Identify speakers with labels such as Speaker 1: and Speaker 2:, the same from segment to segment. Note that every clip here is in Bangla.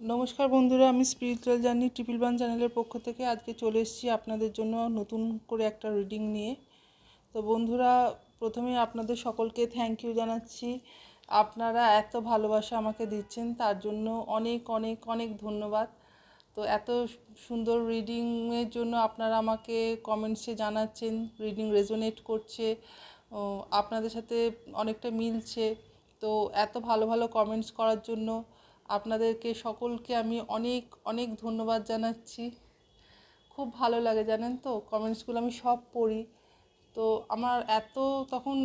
Speaker 1: নমস্কার বন্ধুরা, আমি স্পিরিচুয়াল জার্নি ট্রিপল বান চ্যানেলের পক্ষ থেকে আজকে চলে এসেছি আপনাদের জন্য নতুন করে একটা রিডিং নিয়ে। তো বন্ধুরা, প্রথমে আপনাদের সকলকে থ্যাংক ইউ জানাচ্ছি। আপনারা এত ভালোবাসা আমাকে দিচ্ছেন, তার জন্য অনেক অনেক অনেক ধন্যবাদ। তো এত সুন্দর রিডিংয়ের জন্য আপনারা আমাকে কমেন্টসে জানাচ্ছেন রিডিং রেজোনেট করছে আপনাদের সাথে অনেকটা মিলছে। তো এত ভালো ভালো কমেন্টস করার জন্য আপনাদেরকে সকলকে আমি অনেক অনেক ধন্যবাদ জানাচ্ছি। খুব ভালো লাগে, জানেন তো? কমেন্টসগুলো আমি সব পড়ি। তো আমার এত তখন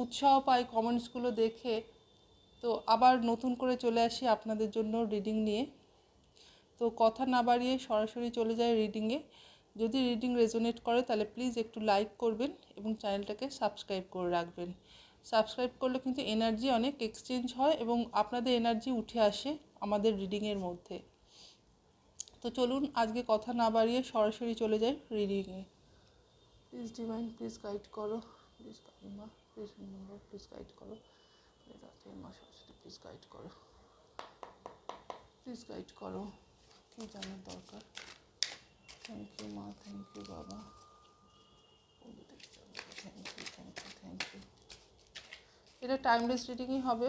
Speaker 1: উৎসাহ পাই কমেন্টসগুলো দেখে। তো আবার নতুন করে চলে আসি আপনাদের জন্য রিডিং নিয়ে। তো কথা না বাড়িয়ে সরাসরি চলে যায় রিডিংয়ে যদি রিডিং রেজোনেট করে, তাহলে প্লিজ একটু লাইক করবেন এবং চ্যানেলটাকে সাবস্ক্রাইব করে রাখবেন। সাবস্ক্রাইব করলে কিন্তু এনার্জি অনেক এক্সচেঞ্জ হয় এবং আপনাদের এনার্জি উঠে আসে আমাদের রিডিংয়ের মধ্যে। তো চলুন আজকে কথা না বাড়িয়ে সরাসরি চলে যাই রিডিংয়ে প্লিজ ডিভাইন প্লিজ গাইড করো। প্লিজ কাকিমা প্লিজ প্লিজ গাইড করো। মা সরস্বতী প্লিজ গাইড করো। প্লিজ গাইড করো। কী জানার দরকার? থ্যাংক ইউ মা থ্যাংক ইউ বাবা। Thank you thank you thank you এটা টাইমলেস রিডিংই হবে।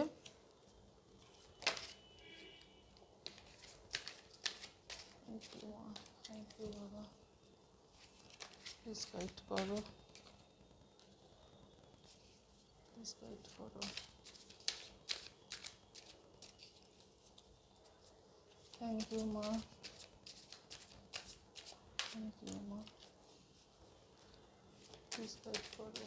Speaker 1: করো। থ্যাংক ইউ মা থ্যাংক ইউ মা প্লিজ গাইড করো।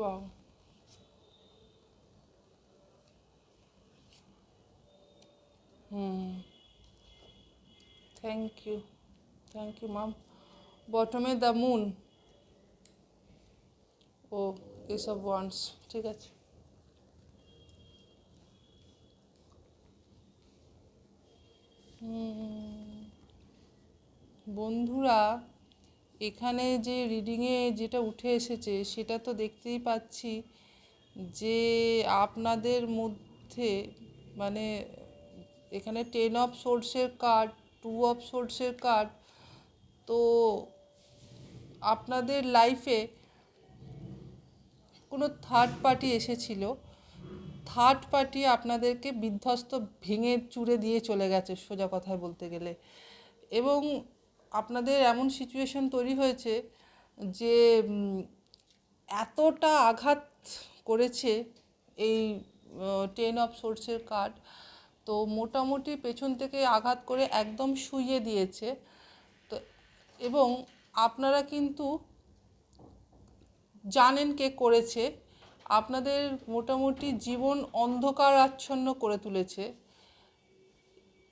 Speaker 1: Wow hmm thank you thank you মাম বটমে দ্য মুন ও এসব ওয়ান্স ঠিক আছে. বন্ধুরা এখানে যে রিডিংয়ে যেটা উঠে এসেছে, সেটা তো দেখতেই পাচ্ছি যে আপনাদের মধ্যে মানে এখানে টেন অফ সোর্সের কার্ড টু অফ সোর্সের কার্ড তো আপনাদের লাইফে কোনো থার্ড পার্টি এসেছিল। থার্ড পার্টি আপনাদেরকে বিধ্বস্ত ভেঙে চুরে দিয়ে চলে গেছে সোজা কথায় বলতে গেলে। এবং আপনাদের এমন সিচুয়েশন তৈরি হয়েছে যে এতটা আঘাত করেছে এই টেন অফ সোর্সের কার্ড তো মোটামুটি পেছন থেকে আঘাত করে একদম শুইয়ে দিয়েছে। তো, এবং আপনারা কিন্তু জানেন কে করেছে। আপনাদের মোটামুটি জীবন অন্ধকার আচ্ছন্ন করে তুলেছে।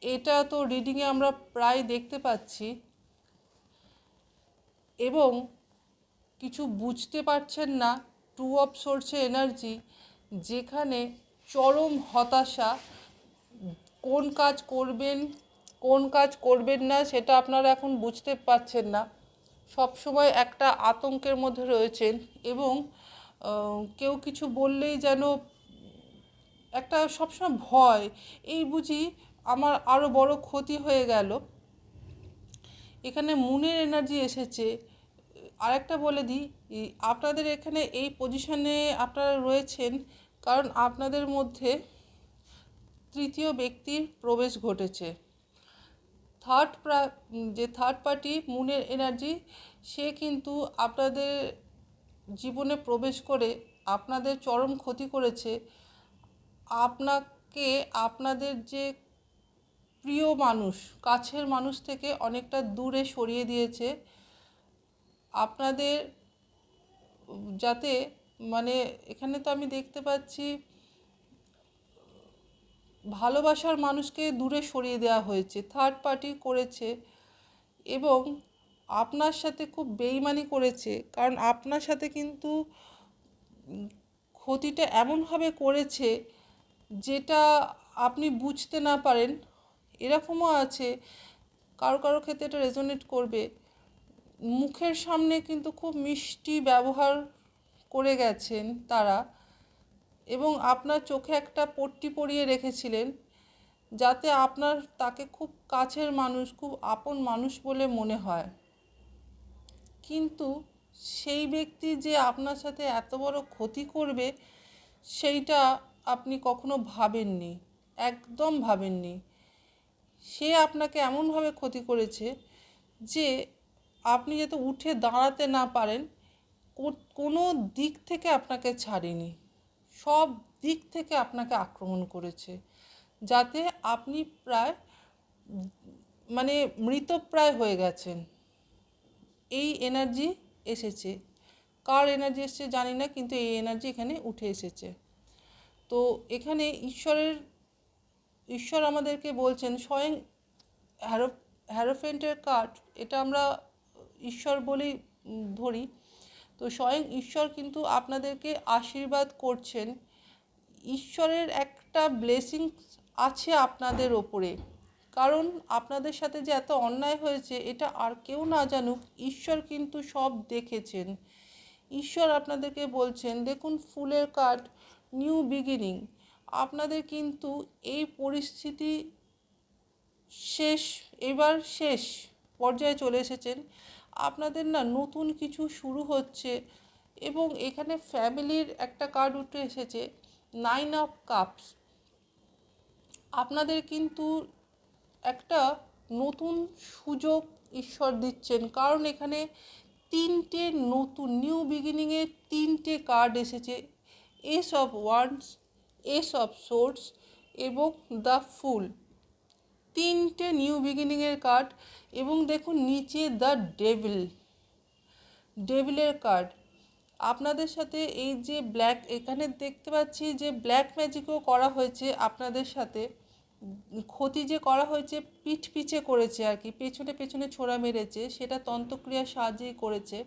Speaker 1: এটা তো রিডিংয়ে আমরা প্রায় দেখতে পাচ্ছি। এবং কিছু বুঝতে পারছেন না, টু অফ সোর্সে এনার্জি, যেখানে চরম হতাশা, কোন কাজ করবেন, কোন কাজ করবেন না সেটা আপনারা এখন বুঝতে পারছেন না। সব সময় একটা আতঙ্কের মধ্যে রয়েছেন এবং কেউ কিছু বললেই যেন একটা সবসময় ভয়, এই বুঝি আমার আরও বড় ক্ষতি হয়ে গেল। এখানে মুনের এনার্জি এসেছে। আরেকটা বলে দিই আপনাদের এখানে এই পজিশনে আপনারা রয়েছেন কারণ আপনাদের মধ্যে তৃতীয় ব্যক্তির প্রবেশ ঘটেছে। থার্ড যে থার্ড পার্টি মুনের এনার্জি সে কিন্তু আপনাদের জীবনে প্রবেশ করে, আপনাদের চরম ক্ষতি করেছে। আপনাকে, আপনাদের যে প্রিয় মানুষ, কাছের মানুষ থেকে অনেকটা দূরে সরিয়ে দিয়েছে। আপনাদের যাতে মানে এখানে তো আমি দেখতে পাচ্ছি, ভালোবাসার মানুষকে দূরে সরিয়ে দেওয়া হয়েছে থার্ড পার্টি করেছে এবং আপনার সাথে খুব বেইমানি করেছে, কারণ আপনার সাথে কিন্তু ক্ষতিটা এমনভাবে করেছে যেটা আপনি বুঝতে না পারেন। এরকমও আছে। কারও কারও ক্ষেত্রে এটা রেজোনেট করবে। মুখের সামনে কিন্তু খুব মিষ্টি ব্যবহার করে গেছেন তারা এবং আপনার চোখে একটা পট্টি পরিয়ে রেখেছিলেন যাতে আপনার তাকে খুব কাছের মানুষ, খুব আপন মানুষ বলে মনে হয়। কিন্তু সেই ব্যক্তি যে আপনার সাথে এত বড় ক্ষতি করবে, সেইটা আপনি কখনো ভাবেননি, একদম ভাবেননি। সে আপনাকে এমনভাবে ক্ষতি করেছে যে আপনি যাতে উঠে দাঁড়াতে না পারেন, কোনো দিক থেকে আপনাকে ছাড়েনি। সব দিক থেকে আপনাকে আক্রমণ করেছে। যাতে আপনি প্রায় মানে মৃতপ্রায় হয়ে গেছেন। এই এনার্জি এসেছে। কার এনার্জি এসেছে জানি না, কিন্তু এই এনার্জি এখানে উঠে এসেছে। তো এখানে ঈশ্বরের ঈশ্বর আমাদেরকে বলছেন, স্বয়ং হ্যারো হ্যারোফেন্টের কার্ড এটা আমরা ঈশ্বর বলেই ধরি। তো স্বয়ং ঈশ্বর কিন্তু আপনাদেরকে আশীর্বাদ করছেন। ঈশ্বরের একটা ব্লেসিংস আছে আপনাদের ওপরে। কারণ আপনাদের সাথে যে এত অন্যায় হয়েছে, এটা আর কেউ না জানুক, ঈশ্বর কিন্তু সব দেখেছেন। ঈশ্বর আপনাদেরকে বলছেন, দেখুন ফুলের কাঠ নিউ বিগিনিং আপনাদের কিন্তু এই পরিস্থিতি শেষ, এবার শেষ পর্যায়ে চলে এসেছেন। আপনাদের না নতুন কিছু শুরু হচ্ছে এবং এখানে ফ্যামিলির একটা কার্ড উঠে এসেছে, নাইন অফ কাপস। আপনাদের কিন্তু একটা নতুন সুযোগ ঈশ্বর দিচ্ছেন, কারণ এখানে তিনটে নতুন, নিউ বিগিনিংয়ে তিনটে কার্ড এসেছে। Ace of wands ace of swords এবং দ্য ফুল। তিনটে নিউ বিগিনিংয়ের কার্ড এবং দেখুন নিচে দ্য ডেভিল। ডেভিলের কার্ড। আপনাদের সাথে এই যে ব্ল্যাক, এখানে দেখতে পাচ্ছি যে ব্ল্যাক ম্যাজিকও করা হয়েছে আপনাদের সাথে। ক্ষতি যে করা হয়েছে, পিঠ পিছে করেছে আর কি, পেছনে পেছনে ছোড়া মেরেছে, সেটা তন্ত্রক্রিয়ার সাহায্যেই করেছে।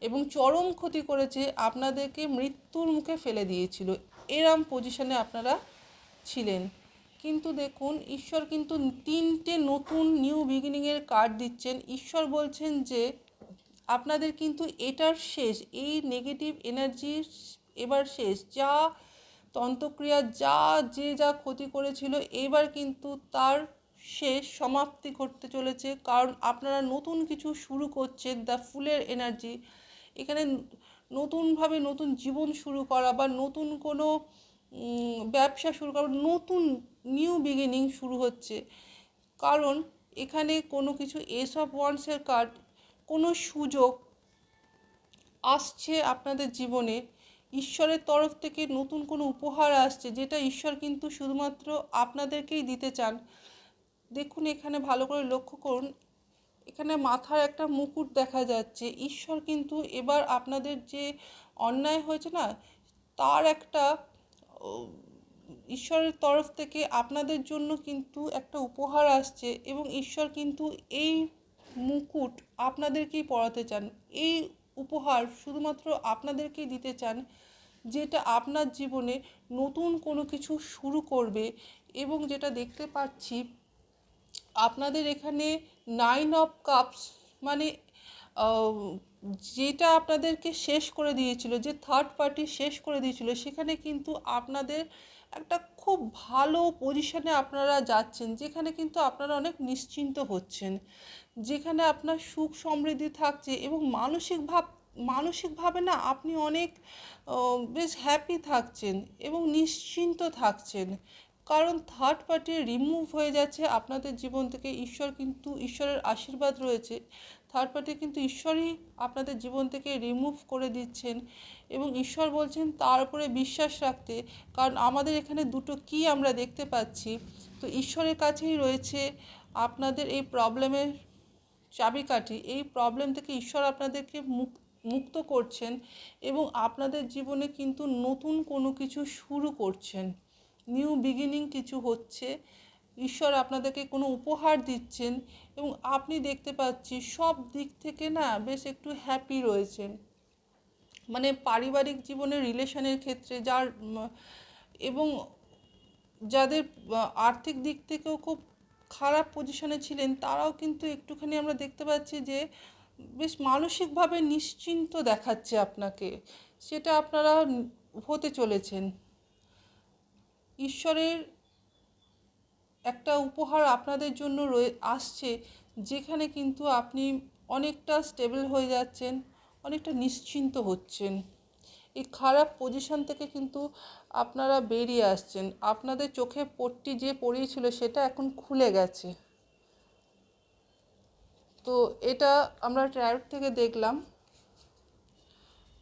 Speaker 1: এবং চরম ক্ষতি করেছে আপনাদেরকে মৃত্যুর মুখে ফেলে দিয়েছিল। এরম পজিশনে আপনারা ছিলেন। কিন্তু দেখুন, ঈশ্বর কিন্তু তিনটে নতুন নিউ বিগিনিংয়ের কার্ড দিচ্ছেন। ঈশ্বর বলছেন যে, আপনাদের কিন্তু এটার শেষ, এই নেগেটিভ এনার্জির এবার শেষ। যা তন্ত্রক্রিয়া, যা, যে যা ক্ষতি করেছিল, এবার কিন্তু তার শেষ, সমাপ্তি ঘটতে চলেছে। কারণ আপনারা নতুন কিছু শুরু করছেন দ্য ফুলের এনার্জি এখানে নতুনভাবে নতুন জীবন শুরু করা বা নতুন কোনো ব্যবসা শুরু করা, নতুন নিউ বিগিনিং শুরু হচ্ছে। কারণ এখানে কোনো কিছু এস অফ ওয়ান্সের কার্ড কোনো সুযোগ আসছে আপনাদের জীবনে। ঈশ্বরের তরফ থেকে নতুন কোনো উপহার আসছে, যেটা ঈশ্বর কিন্তু শুধুমাত্র আপনাদেরকেই দিতে চান। দেখুন এখানে ভালো করে লক্ষ্য করুন এখানে মাথার একটা মুকুট দেখা যাচ্ছে। ঈশ্বর কিন্তু এবার আপনাদের যে অন্যায় হয়েছে না, তার একটা ঈশ্বরের তরফ থেকে আপনাদের জন্য কিন্তু একটা উপহার আসছে এবং ঈশ্বর কিন্তু এই মুকুট আপনাদেরকেই পড়াতে চান। এই উপহার শুধুমাত্র আপনাদেরকেই দিতে চান যেটা আপনার জীবনে নতুন কোনো কিছু শুরু করবে এবং যেটা দেখতে পাচ্ছি আপনাদের এখানে নাইন অফ কাপস মানে যেটা আপনাদেরকে শেষ করে দিয়েছিল, যে থার্ড পার্টি শেষ করে দিয়েছিল, সেখানে কিন্তু আপনাদের একটা খুব ভালো পজিশনে আপনারা যাচ্ছেন, যেখানে কিন্তু আপনারা অনেক নিশ্চিন্ত হচ্ছেন, যেখানে আপনার সুখ সমৃদ্ধি থাকছে এবং মানসিক ভাব, মানসিকভাবে না আপনি অনেক বেশ হ্যাপি থাকছেন এবং নিশ্চিন্ত থাকছেন। কারণ থার্ড পার্টি রিমুভ হয়ে যাচ্ছে আপনাদের জীবন থেকে। ঈশ্বর কিন্তু, ঈশ্বরের আশীর্বাদ রয়েছে। থার্ড পার্টি কিন্তু ঈশ্বরই আপনাদের জীবন থেকে রিমুভ করে দিচ্ছেন এবং ঈশ্বর বলছেন, তার উপরে বিশ্বাস রাখতে। কারণ আমাদের এখানে দুটো কি আমরা দেখতে পাচ্ছি। তো ঈশ্বরের কাছেই রয়েছে আপনাদের এই প্রবলেমের চাবিকাঠি। এই প্রবলেম থেকে ঈশ্বর আপনাদেরকে মুক্ত মুক্ত করছেন এবং আপনাদের জীবনে কিন্তু নতুন কোনো কিছু শুরু করছেন। নিউ বিগিনিং কিছু হচ্ছে। ঈশ্বর আপনাদেরকে কোনো উপহার দিচ্ছেন এবং আপনি দেখতে পাচ্ছি সব দিক থেকে না বেশ একটু হ্যাপি রয়েছেন। মানে পারিবারিক জীবনের রিলেশনের ক্ষেত্রে যার এবং যাদের আর্থিক দিক থেকেও খুব খারাপ পজিশনে ছিলেন, তারাও কিন্তু একটুখানি আমরা দেখতে পাচ্ছি যে বেশ মানসিকভাবে নিশ্চিন্ত দেখাচ্ছে আপনাকে। সেটা আপনারা হতে চলেছেন। ঈশ্বরের একটা উপহার আপনাদের জন্য রয়ে, আসছে, যেখানে কিন্তু আপনি অনেকটা স্টেবল হয়ে যাচ্ছেন, অনেকটা নিশ্চিন্ত হচ্ছেন। এই খারাপ পজিশন থেকে কিন্তু আপনারা বেরিয়ে আসছেন। আপনাদের চোখে পট্টি যে পড়িয়েছিল, সেটা এখন খুলে গেছে। তো এটা আমরা ট্রায়ার থেকে দেখলাম।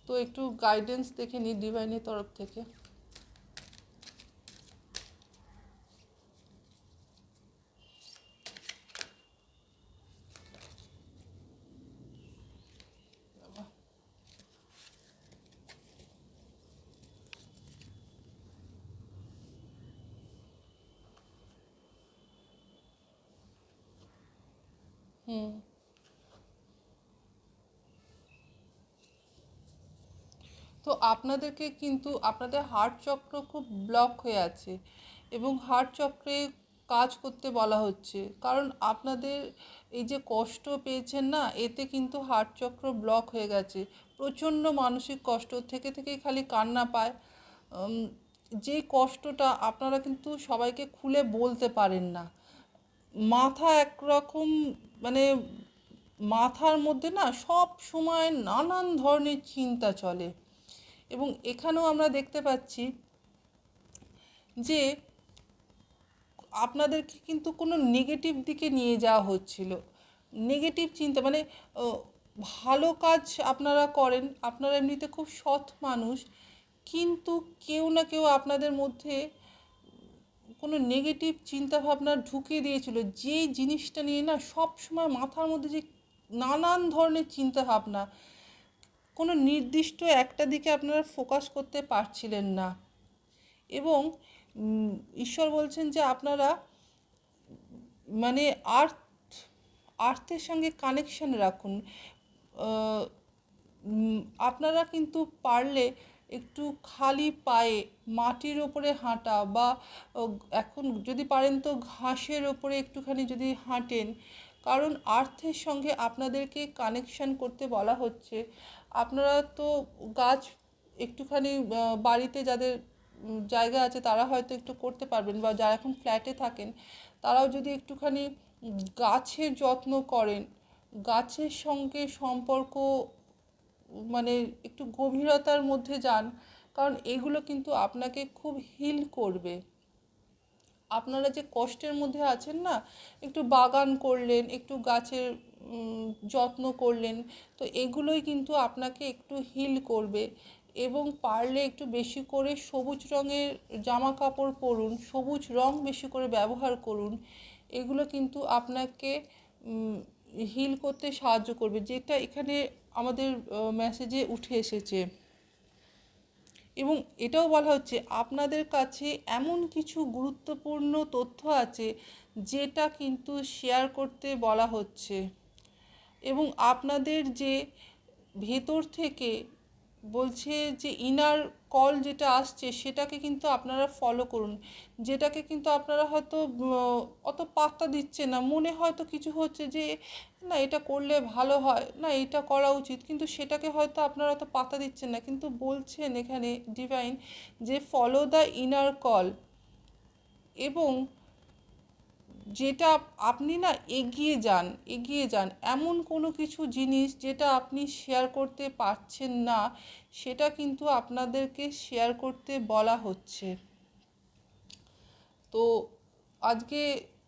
Speaker 1: তো একটু গাইডেন্স দেখে নিই ডিভাইনের তরফ থেকে। হুম। তো আপনাদেরকে কিন্তু, আপনাদের হার্ট চক্র খুব ব্লক হয়ে আছে এবং হার্ট চক্রে কাজ করতে বলা হচ্ছে। কারণ আপনাদের এই যে কষ্ট পেয়েছেন না, এতে কিন্তু হার্ট চক্র ব্লক হয়ে গেছে। প্রচণ্ড মানসিক কষ্ট, থেকে থেকেই খালি কান্না পায়। যে কষ্টটা আপনারা কিন্তু সবাইকে খুলে বলতে পারেন না। মাথা একরকম মানে মাথার মধ্যে না সব সময় নানান ধরনের চিন্তা চলে। এবং এখানেও আমরা দেখতে পাচ্ছি যে আপনাদেরকে কিন্তু কোনো নেগেটিভ দিকে নিয়ে যাওয়া হচ্ছিল। নেগেটিভ চিন্তা মানে ভালো কাজ আপনারা করেন, আপনারা এমনিতে খুব সৎ মানুষ, কিন্তু কেউ না কেউ আপনাদের মধ্যে কোনো নেগেটিভ চিন্তা ভাবনা ঢুকিয়ে দিয়েছিল। যে জিনিসটা নিয়ে না সব সময় মাথার মধ্যে যে নানান ধরনের চিন্তা ভাবনা কোনো নির্দিষ্ট একটা দিকে আপনারা ফোকাস করতে পারছিলেন না। এবং ঈশ্বর বলছেন যে আপনারা মানে আর্থ আর্থের সঙ্গে কানেকশন রাখুন। আপনারা কিন্তু পারলে একটু খালি পায়ে মাটির ওপরে হাঁটা বা এখন যদি পারেন তো ঘাসের ওপরে একটুখানি যদি হাঁটেন। কারণ আর্থের সঙ্গে আপনাদেরকে কানেকশন করতে বলা হচ্ছে। আপনারা তো গাছ একটুখানি বাড়িতে যাদের জায়গা আছে তারা হয়তো একটু করতে পারবেন বা যারা এখন ফ্ল্যাটে থাকেন, তারাও যদি একটুখানি গাছের যত্ন করেন, গাছের সঙ্গে সম্পর্ক মানে একটু গভীরতার মধ্যে যান, কারণ এগুলো কিন্তু আপনাকে খুব হিল করবে। আপনারা যে কষ্টের মধ্যে আছেন না, একটু বাগান করলেন, একটু গাছের যত্ন করলেন, তো এগুলোই কিন্তু আপনাকে একটু হিল করবে এবং পারলে একটু বেশি করে সবুজ রঙের জামা কাপড় পরুন, সবুজ রং বেশি করে ব্যবহার করুন। এগুলো কিন্তু আপনাকে হিল করতে সাহায্য করবে, যেটা এখানে আমাদের মেসেজে উঠে এসেছে। এবং এটাও বলা হচ্ছে, আপনাদের কাছে এমন কিছু গুরুত্বপূর্ণ তথ্য আছে, যেটা কিন্তু শেয়ার করতে বলা হচ্ছে। এবং আপনাদের যে ভেতর থেকে বলছে যে ইনার কল যেটা আসছে সেটাকে কিন্তু আপনারা ফলো করুন। যেটাকে কিন্তু আপনারা হয়তো অত পাত্তা দিচ্ছে না। মনে হয়তো কিছু হচ্ছে যে, না, এটা করলে ভালো হয়। না, এটা করা উচিত। কিন্তু সেটাকে হয়তো আপনারা অত পাত্তা দিচ্ছেন না। কিন্তু বলছেন এখানে ডিভাইন যে ফলো দ্য ইনার কল এবং যেটা আপনি না এগিয়ে যান এগিয়ে যান। এমন কোনো কিছু জিনিস যেটা আপনি শেয়ার করতে পারছেন না, সেটা কিন্তু আপনাদেরকে শেয়ার করতে বলা হচ্ছে। তো আজকে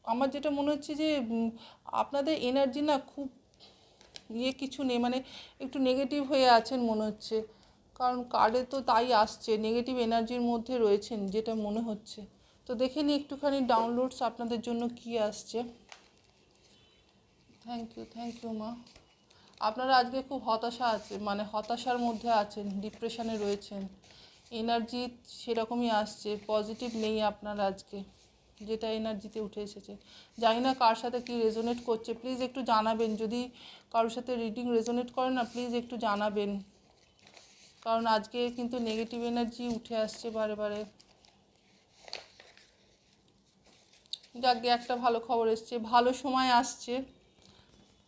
Speaker 1: আমার যেটা মনে হচ্ছে যে আপনাদের এনার্জি না খুব ইয়ে কিছু নেই মানে একটু নেগেটিভ হয়ে আছেন মনে হচ্ছে। কারণ কার্ডে তো তাই আসছে নেগেটিভ এনার্জির মধ্যে রয়েছেন, যেটা মনে হচ্ছে। তো দেখে নিই একটুখানি ডাউনলোডস আপনাদের জন্য কি আসছে। থ্যাংক ইউ থ্যাংক ইউ মা। আপনারা আজকে খুব হতাশা আছে মানে হতাশার মধ্যে আছেন ডিপ্রেশনে রয়েছেন। এনার্জি সেরকমই আসছে পজিটিভ নেই আপনার আজকে, যেটা এনার্জিতে উঠে এসেছে। জানি না কার সাথে কি রেজোনেট করছে প্লিজ একটু জানাবেন। যদি কারোর সাথে রিডিং রেজোনেট করে না প্লিজ একটু জানাবেন। কারণ আজকে কিন্তু নেগেটিভ এনার্জি উঠে আসছে বারে বারে। যাকে একটা ভালো খবর এসছে, ভালো সময় আসছে,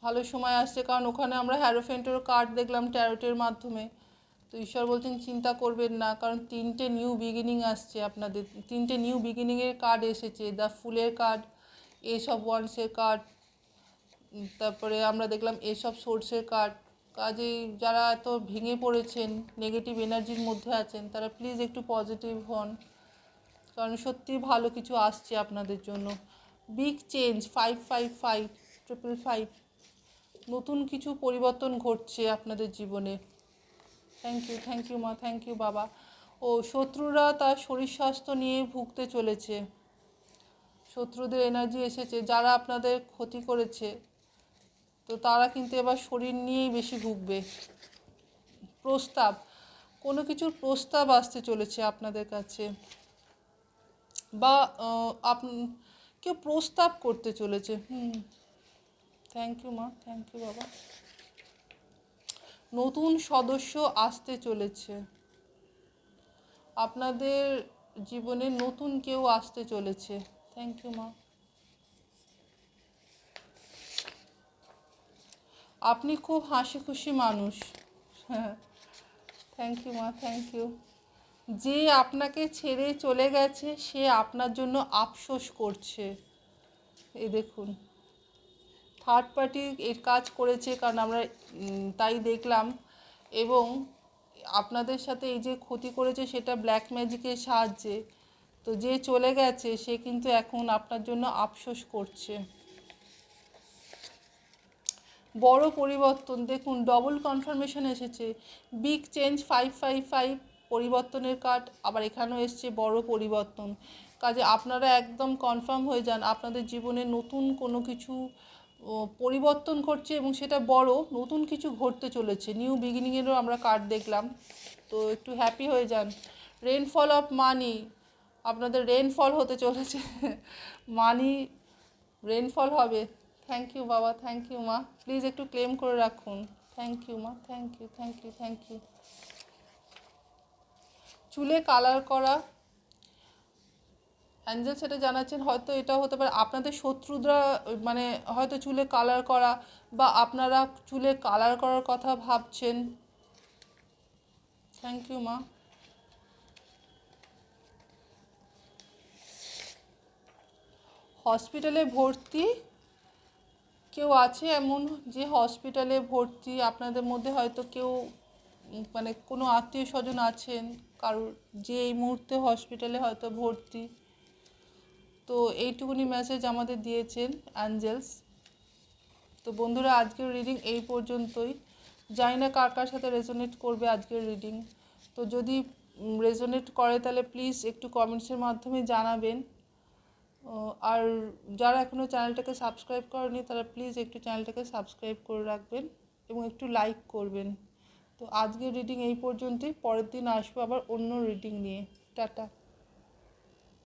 Speaker 1: ভালো সময় আসছে, কারণ ওখানে আমরা হ্যারোফেন্টেরও কার্ড দেখলাম ট্যারোটের মাধ্যমে। তো ঈশ্বর বলছেন, চিন্তা করবেন না, কারণ তিনটে নিউ বিগিনিং আসছে আপনাদের, তিনটে নিউ বিগিনিংয়ের কার্ড এসেছে দ্য ফুলের কার্ড এসব ওয়ান্সের কার্ড তারপরে আমরা দেখলাম এসব সোর্সের কার্ড কাজেই যারা এত ভেঙে পড়েছেন নেগেটিভ এনার্জির মধ্যে আছেন, তারা প্লিজ একটু পজিটিভ হন। কারণ সত্যি ভালো কিছু আসছে আপনাদের জন্য। Big change five five five triple five নতুন কিছু পরিবর্তন ঘটছে আপনাদের জীবনে। থ্যাংক ইউ থ্যাংক ইউ মা থ্যাংক ইউ বাবা। ও, শত্রুরা তার শরীর স্বাস্থ্য নিয়ে ভুগতে চলেছে। শত্রুদের এনার্জি এসেছে, যারা আপনাদের ক্ষতি করেছে, তো তারা কিন্তু এবার শরীর নিয়েই বেশি ভুগবে। প্রস্তাব, কোনো কিছুর প্রস্তাব আসতে চলেছে আপনাদের কাছে। বা আপ কেউ প্রস্তাব করতে চলেছে। হুম। থ্যাংক ইউ মা। থ্যাংক ইউ বাবা। নতুন সদস্য আসতে চলেছে। আপনাদের জীবনে নতুন কেউ আসতে চলেছে। থ্যাংক ইউ মা। আপনি খুব হাসি খুশি মানুষ। থ্যাংক ইউ মা। থ্যাংক ইউ যে আপনাকে ছেড়ে চলে গেছে, সে আপনার জন্য আফসোস করছে। এ দেখুন থার্ড পার্টি এর কাজ করেছে কারণ আমরা তাই দেখলাম। এবং আপনাদের সাথে এই যে ক্ষতি করেছে, সেটা ব্ল্যাক ম্যাজিকের সাহায্যে। তো যে চলে গেছে, সে কিন্তু এখন আপনার জন্য আফসোস করছে। বড় পরিবর্তন, দেখুন ডবল কনফার্মেশন এসেছে। Big change five five five পরিবর্তনের কার্ড আবার এখানেও এসছে বড় পরিবর্তন। কাজে আপনারা একদম কনফার্ম হয়ে যান, আপনাদের জীবনে নতুন কোনো কিছু পরিবর্তন ঘটছে এবং সেটা বড়, নতুন কিছু ঘটতে চলেছে। নিউ বিগিনিংয়েরও আমরা কার্ড দেখলাম। তো একটু হ্যাপি হয়ে যান। রেনফল অফ মানি আপনাদের রেনফল হতে চলেছে। মানি রেনফল হবে। থ্যাংক ইউ বাবা থ্যাংক ইউ মা। প্লিজ একটু ক্লেম করে রাখুন। থ্যাংক ইউ মা thank you thank you thank you চুলে কালার করা। অ্যাঞ্জেল সেটা জানাচ্ছেন, হয়তো এটা হতে পারে আপনাদের শত্রুরা মানে হয়তো চুলে কালার করা বা আপনারা চুলে কালার করার কথা ভাবছেন। থ্যাংক ইউ মা। হসপিটালে ভর্তি? কেউ আছে এমন যে হসপিটালে ভর্তি? আপনাদের মধ্যে হয়তো কেউ মানে কোনো আত্মীয় স্বজন আছেন, কারোর যে এই মুহূর্তে হসপিটালে হয়তো ভর্তি, তো এইটুকুনি মেসেজ আমাদের দিয়েছেন অ্যাঞ্জেলস তো বন্ধুরা, আজকের রিডিং এই পর্যন্তই। জানি না কার কার সাথে রেজোনেট করবে আজকের রিডিং তো যদি রেজোনেট করে, তাহলে প্লিজ একটু কমেন্টসের মাধ্যমে জানাবেন। আর যারা এখনও চ্যানেলটাকে সাবস্ক্রাইব করেনি, তারা প্লিজ একটু চ্যানেলটাকে সাবস্ক্রাইব করে রাখবেন এবং একটু লাইক করবেন। তো আজকের রিডিং এই পর্যন্তই। পরের দিন আসব আবার অন্য রিডিং নিয়ে। টাটা।